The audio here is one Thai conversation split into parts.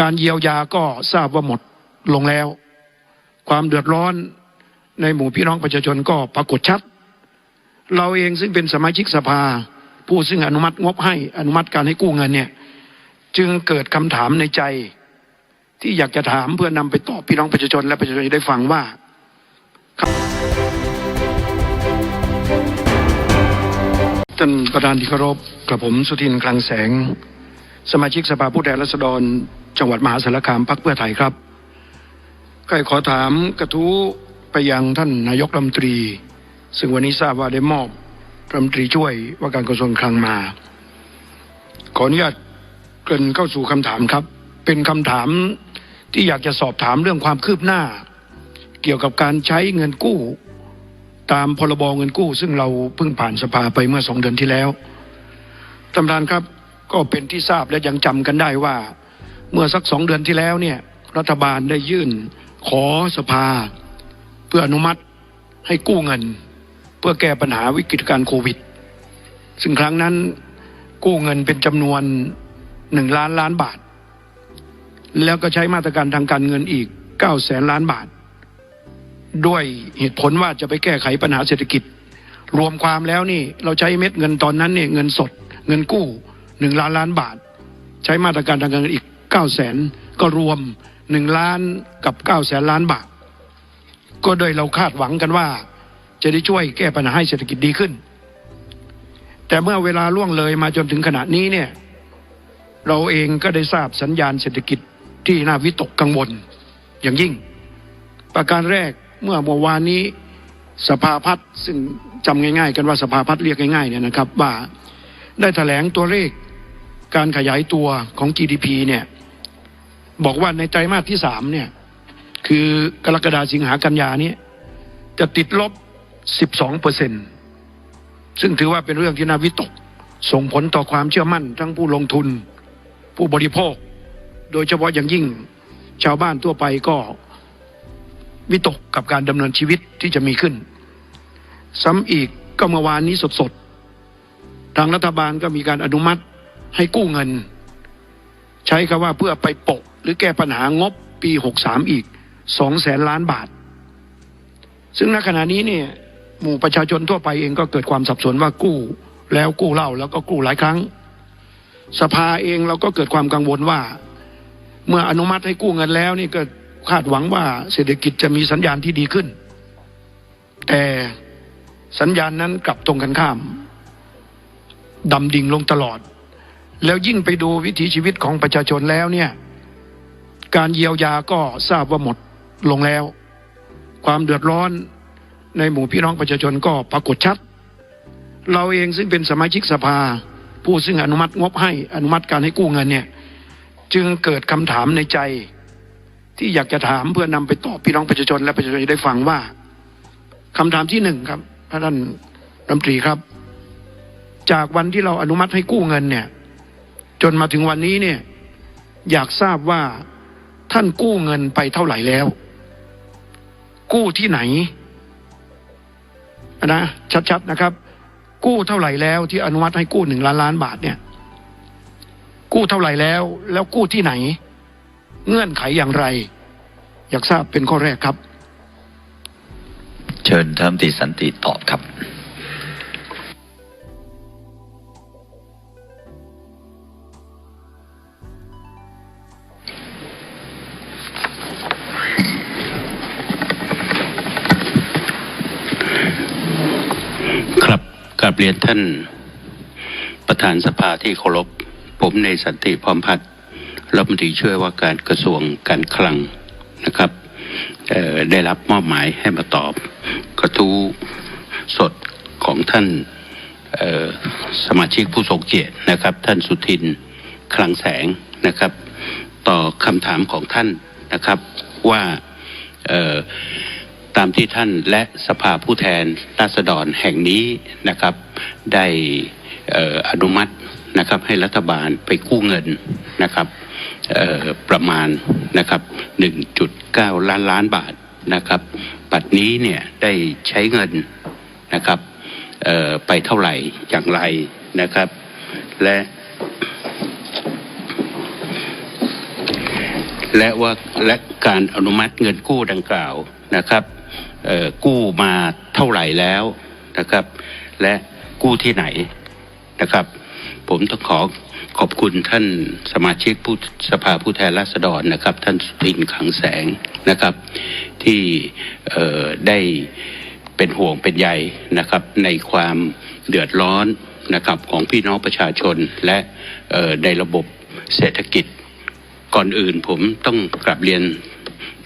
การเยียวยาก็ทราบว่าหมดลงแล้ว ความเดือดร้อนในหมู่พี่น้องประชาชนก็ปรากฏชัด เราเองซึ่งเป็นสมาชิกสภา ผู้ซึ่งอนุมัติงบให้อนุมัติการให้กู้เงินเนี่ยจึงเกิดคำถามในใจ ที่อยากจะถามเพื่อนำไปตอบพี่น้องประชาชน และประชาชนได้ฟังว่าท่านประธานที่เคารพกระผมสุทินคลังแสง สมาชิกสภาผู้แทนราษฎร จังหวัดมหาสารคามพักเพื่อไทยครับก็ขอถามกระทู้ไปยังท่านนายกรัฐมนตรี ซึ่งวันนี้ทราบว่าได้มอบรัฐมนตรีช่วยว่าการกระทรวงคลังมา ขออนุญาตเกริ่นเข้าสู่คำถามครับ เป็นคำถามที่อยากจะสอบถามเรื่องความคืบหน้า เกี่ยวกับการใช้เงินกู้ ตามพรบเงินกู้ ซึ่งเราเพิ่งผ่านสภาไปเมื่อสองเดือนที่แล้วท่านประธานครับ ก็เป็นที่ทราบและยังจำกันได้ว่า เมื่อสักสองเดือนที่แล้วเนี่ยรัฐบาลได้ยื่นขอสภา เพื่ออนุมัติให้กู้เงิน เพื่อแก้ปัญหาวิกฤตการณ์โควิด ซึ่งครั้งนั้นกู้เงินเป็นจำนวนหนึ่งล้านล้านบาท แล้วก็ใช้มาตรการทางการเงินอีกเก้าแสนล้านบาท ด้วยเหตุผลว่าจะไปแก้ไขปัญหาเศรษฐกิจ รวมความแล้วนี่เราใช้เม็ดเงินตอนนั้นเนี่ยเงินสดเงินกู้ หนึ่งล้านล้านบาท ใช้มาตรการทางการเงินอีกเก้าแสนก็รวมหนึ่งล้านกับเก้าแสนล้านบาท ก็โดยเราคาดหวังกันว่า จะได้ช่วยแก้ปัญหาให้เศรษฐกิจดีขึ้น แต่เมื่อเวลาล่วงเลยมาจนถึงขณะนี้เนี่ยเราเองก็ได้ทราบสัญญาณเศรษฐกิจที่น่าวิตกกังวลอย่างยิ่ง ประการแรกเมื่อเมื่อวานนี้สภาพัฒน์ซึ่งจำง่ายๆ กันว่าสภาพัฒน์เรียกง่ายๆเนี่ยนะครับว่าได้แถลงตัวเลข การขยายตัวของ GDP เนี่ยบอกว่าในไตรมาสที่สามเนี่ยคือกรกฎาสิงหากันยานี่ยจะติดลบ 12เปอร์เซ็นซึ่งถือว่าเป็นเรื่องที่น่าวิตก ส่งผลต่อความเชื่อมั่น ทั้งผู้ลงทุน ผู้บริโภค โดยเฉพาะอย่างยิ่งชาวบ้านทั่วไปก็วิตกกับการดำเนินชีวิตที่จะมีขึ้น ซ้ำอีกก็เมื่อวานนี้สดๆ ทางรัฐบาลก็มีการอนุมัติ ให้กู้เงิน ใช้คำว่าเพื่อไปโปะ หรือแก้ปัญหางบปี 63 อีก2แสนล้านบาท ซึ่งณขณะนี้เนี่ยหมู่ประชาชนทั่วไปเองก็เกิดความสับสนว่ากู้แล้วกู้เล่าแล้วก็กู้หลายครั้ง สภาเองเราก็เกิดความกังวลว่า เมื่ออนุมัติให้กู้เงินแล้วนี่ก็คาดหวังว่าเศรษฐกิจจะมีสัญญาณที่ดีขึ้น แต่สัญญาณนั้นกลับตรงกันข้ามดำดิ่งลงตลอด แล้วยิ่งไปดูวิถีชีวิตของประชาชนแล้วเนี่ย การเยียวยาก็ทราบว่าหมดลงแล้ว ความเดือดร้อนในหมู่พี่น้องประชาชนก็ปรากฏชัด เราเองซึ่งเป็นสมาชิกสภา ผู้ซึ่งอนุมัติงบให้อนุมัติการให้กู้เงินเนี่ย จึงเกิดคำถามในใจ ที่อยากจะถามเพื่อนำไปตอบพี่น้องประชาชน และประชาชนจะได้ฟังว่าคำถามที่หนึ่งครับท่านรัฐมนตรีครับ จากวันที่เราอนุมัติให้กู้เงินเนี่ย จนมาถึงวันนี้เนี่ย อยากทราบว่าท่านกู้เงินไปเท่าไหร่แล้ว กู้ที่ไหนนะชัดๆนะครับ กู้เท่าไหร่แล้วที่อนุมัติให้กู้หนึ่งล้านล้านบาทเนี่ย กู้เท่าไหร่แล้ว แล้วกู้ที่ไหน เงื่อนไขอย่างไร อยากทราบเป็นข้อแรกครับ เชิญท่านรัฐมตรีสันติตอบครับ กราบเรียนท่านประธานสภาที่เคารพ ผมในสันติพร้อมพัฒน์รัฐมนตรีช่วยว่าการกระทรวงการคลังนะครับได้รับมอบหมายให้มาตอบ กระทู้สดของท่านสมาชิกผู้ทรงเกียรตินะครับ ท่านสุทินคลังแสงนะครับ ต่อคำถามของท่านนะครับว่า ตามที่ท่านและสภาผู้แทนราษฎรแห่งนี้นะครับ ได้อนุมัตินะครับให้รัฐบาลไปกู้เงินนะครับประมาณนะครับ 1.9 ล้านล้านบาทนะครับปัจนี้เนี่ยได้ใช้เงินนะครับไปเท่าไหร่อย่างไรนะครับ และและว่าและการอนุมัติเงินกู้ดังกล่าวนะครับ กู้มาเท่าไหร่แล้วนะครับ และกู้ที่ไหนนะครับ ผมต้องขอขอบคุณท่านสมาชิกผู้สภาผู้แทนราษฎรนะครับ ท่านสุทินคลังแสงนะครับ ที่ได้เป็นห่วงเป็นใยนะครับ ในความเดือดร้อนนะครับของพี่น้องประชาชนและในระบบเศรษฐกิจก่อนอื่นผมต้องกลับเรียน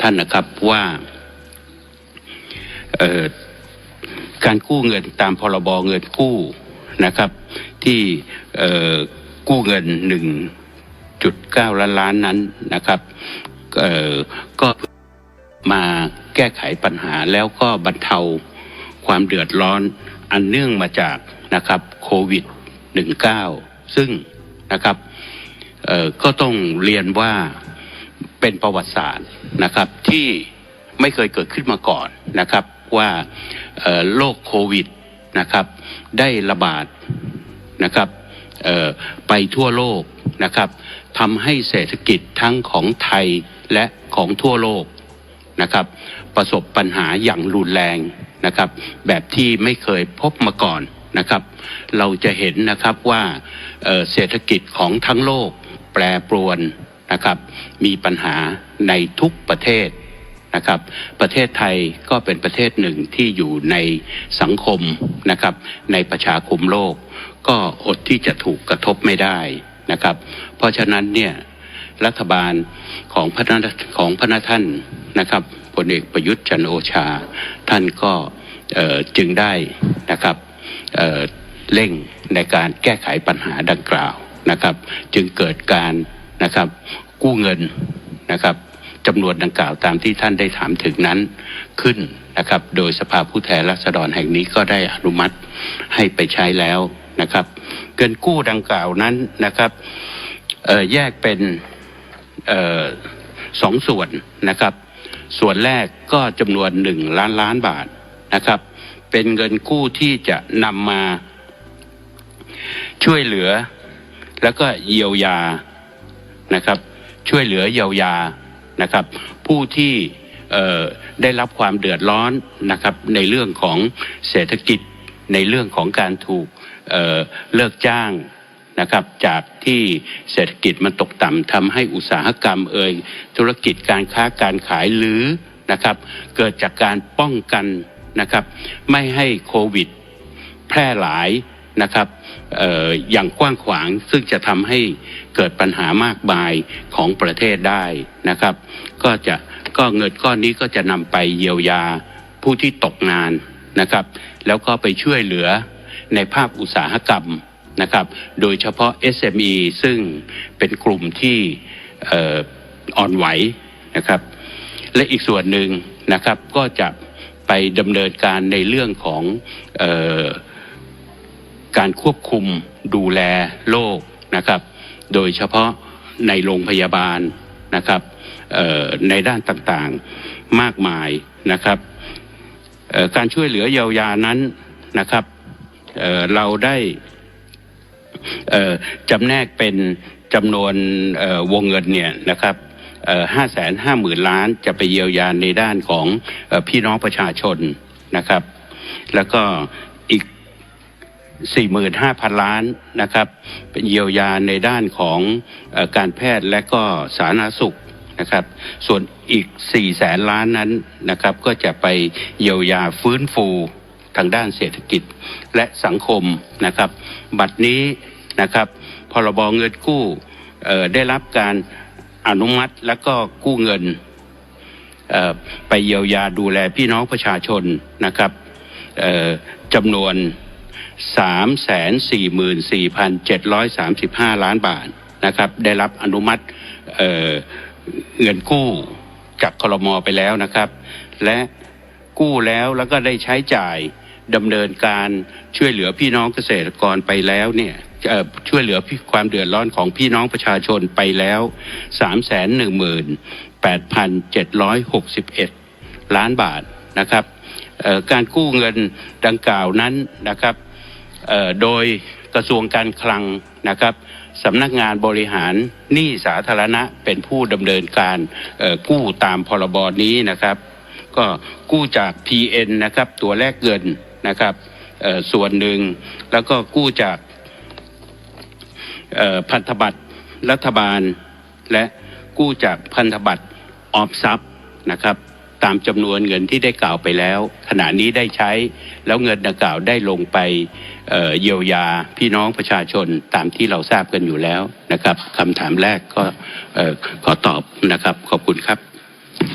ท่านนะครับว่า การกู้เงินตามพรบเงินกู้นะครับ ที่กู้เงิน1.9ล้านล้านนั้นนะครับก็มาแก้ไขปัญหาแล้วก็บรรเทาความเดือดร้อนอันเนื่องมาจากนะครับโควิด 19 ซึ่งนะครับก็ต้องเรียนว่าเป็นประวัติศาสตร์นะครับที่ไม่เคยเกิดขึ้นมาก่อนนะครับ ว่าโรคโควิดนะครับได้ระบาดนะครับไปทั่วโลกนะครับทำให้เศรษฐกิจทั้งของไทยและของทั่วโลกนะครับประสบปัญหาอย่างรุนแรงนะครับ แบบที่ไม่เคยพบมาก่อนนะครับ เราจะเห็นนะครับว่าเเศรษฐกิจของทั้งโลกแปรปรวนนะครับ มีปัญหาในทุกประเทศ นะครับ ประเทศไทยก็เป็นประเทศหนึ่งที่อยู่ในสังคมนะครับ ในประชาคมโลก ก็อดที่จะถูกกระทบไม่ได้นะครับ เพราะฉะนั้นเนี่ยรัฐบาลของพระนาของพระนาท่านนะครับพลเอกประยุทธ์จันโอชา ท่านก็จึงได้นะครับเเร่งในการแก้ไขปัญหาดังกล่าวนะครับ จึงเกิดการนะครับกู้เงินนะครับ จำนวนดังกล่าวตามที่ท่านได้ถามถึงนั้นขึ้นนะครับ โดยสภาผู้แทนราษฎรแห่งนี้ก็ได้อนุมัติให้ไปใช้แล้วนะครับ เงินกู้ดังกล่าวนั้นนะครับแยกเป็นออสองส่วนนะครับ ส่วนแรกก็จำนวนหนึ่งล้านล้านบาทนะครับ เป็นเงินกู้ที่จะนำมาช่วยเหลือแล้วก็เยียวยานะครับ ช่วยเหลือเยียวยา นะครับ ผู้ที่ได้รับความเดือดร้อนนะครับในเรื่องของเศรษฐกิจในเรื่องของการถูกเเลิกจ้างนะครับจากที่เศรษฐกิจมันตกต่ำทำให้อุตสาหกรรมเอ่ยธุรกิจการค้าการขายหรือนะครับเกิดจากการป้องกันนะครับไม่ให้โควิด แพร่หลาย นะครับอออย่างกว้างขวางซึ่งจะทำให้เกิดปัญหามากมายของประเทศได้นะครับ ก็จะก็เงินก้อนนี้ก็จะนำไปเยียวยาผู้ที่ตกงานนะครับ แล้วก็ไปช่วยเหลือในภาคอุตสาหกรรมนะครับ โดยเฉพาะ SME ซึ่งเป็นกลุ่มที่อ่ออนไหวนะครับ และอีกส่วนหนึ่งนะครับก็จะไปดำเนินการในเรื่องของเออ การควบคุมดูแลโรคนะครับ โดยเฉพาะในโรงพยาบาลนะครับในด้านต่างๆมากมายนะครับการช่วยเหลือเยียวยานั้นนะครับเเราได้จำแนกเป็นจำนวนวงเงินเนี่ยนะครับห้าแสนห้าหมื่นล้านจะไปเยียวยาในด้านของอพี่น้องประชาชนนะครับ แล้วก็ 45,000 ล้านนะครับเป็นเยียวยาในด้านของอการแพทย์และก็สาธารณสุขนะครับ ส่วนอีก 4 แสนล้านนั้นนะครับ ก็จะไปเยียวยาฟื้นฟูทางด้านเศรษฐกิจและสังคมนะครับ บัดนี้นะครับพรบเงินกู้ได้รับการอนุมัติแล้วก็กู้เงินไปเยียวยาดูแลพี่น้องประชาชนนะครับจำนวน 344,735 ล้านบาทนะครับ ได้รับอนุมัติเเงินกู้จากคลมไปแล้วนะครับ และกู้แล้วแล้วก็ได้ใช้จ่ายดำเนินการช่วยเหลือพี่น้องเกษตรกรไปแล้วเนี่ยช่วยเหลือความเดือดร้อนของพี่น้องประชาชนไปแล้วสามแสนหนึ่งหมื่นแปดพันเจ็ดร้อยหกสิบเอ็ดล้านบาทนะครับการกู้เงินดังกล่าวนั้นนะครับ โดยกระทรวงการคลังนะครับสำนักงานบริหารหนี้สาธารณะเป็นผู้ดำเนินการกู้ตามพรบนี้นะครับ ก็กู้จาก PN นะครับตัวแรกเงินนะครับส่วนหนึ่งแล้วก็กู้จากพันธบัตรรัฐบาล และกู้จากพันธบัตรออมทรัพย์นะครับตามจำนวนเงินที่ได้กล่าวไปแล้ว ขณะนี้ได้ใช้แล้วเงินดังกล่าวได้ลงไป เยียวยาพี่น้องประชาชนตามที่เราทราบกันอยู่แล้วนะครับคำถามแรกก็ขอตอบนะครับขอบคุณครับ